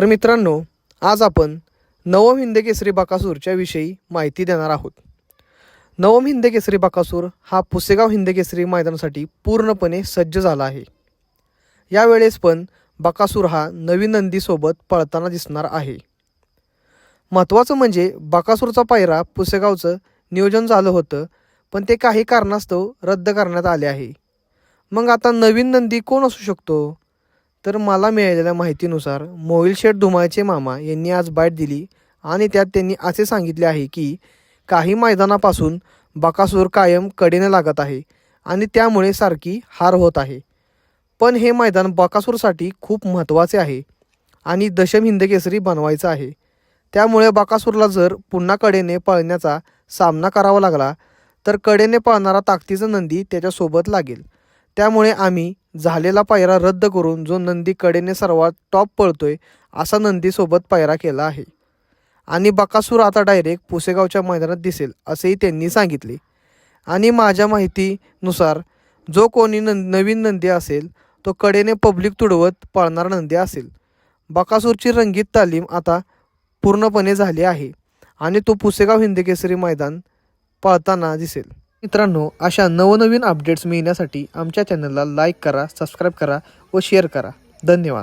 तर मित्रांनो आज आपण नवम हिंद केसरी बाकासूरच्या विषयी माहिती देणार आहोत. नवम हिंद केसरी बाकासूर हा पुसेगाव हिंद केसरी मैदानासाठी पूर्णपणे सज्ज झाला आहे. यावेळेस पण बाकासूर हा नवीन नंदीसोबत पळताना दिसणार आहे. महत्त्वाचं म्हणजे बाकासूरचा पायरा पुसेगावचं नियोजन झालं होतं पण ते काही कारणास्तव रद्द करण्यात आले आहे. मग आता नवीन नंदी कोण असू शकतो? तर मला मिळालेल्या माहितीनुसार मोहिल शेठ धुमाळचे मामा यांनी आज बाईट दिली आणि त्यात त्यांनी असे सांगितले आहे की काही मैदानापासून बकासूर कायम कडेने लागत आहे आणि त्यामुळे सारखी हार होत आहे. पण हे मैदान बकासूरसाठी खूप महत्त्वाचे आहे आणि दशम हिंदकेसरी बनवायचं आहे. त्यामुळे बकासूरला जर पुन्हा कडेने पळण्याचा सामना करावा लागला तर कडेने पळणारा ताकदीचा नंदी त्याच्यासोबत लागेल. त्यामुळे आम्ही झालेला पायरा रद्द करून जो नंदी कडेने सर्वात टॉप पळतोय असा नंदीसोबत पायरा केला आहे. आणि बकासूर आता डायरेक्ट पुसेगावच्या मैदानात दिसेल असेही त्यांनी सांगितले. आणि माझ्या माहितीनुसार जो कोणी नं नवीन नंदी असेल तो कडेने पब्लिक तुडवत पळणारा नंदी असेल. बकासूरची रंगीत तालीम आता पूर्णपणे झाली आहे आणि तो पुसेगाव हिंदकेसरी मैदान पळताना दिसेल. मित्रांनो अशा नवनवीन अपडेट्स मिळण्यासाठी आमच्या चॅनलला लाईक करा सबस्क्राईब करा व शेअर करा. धन्यवाद.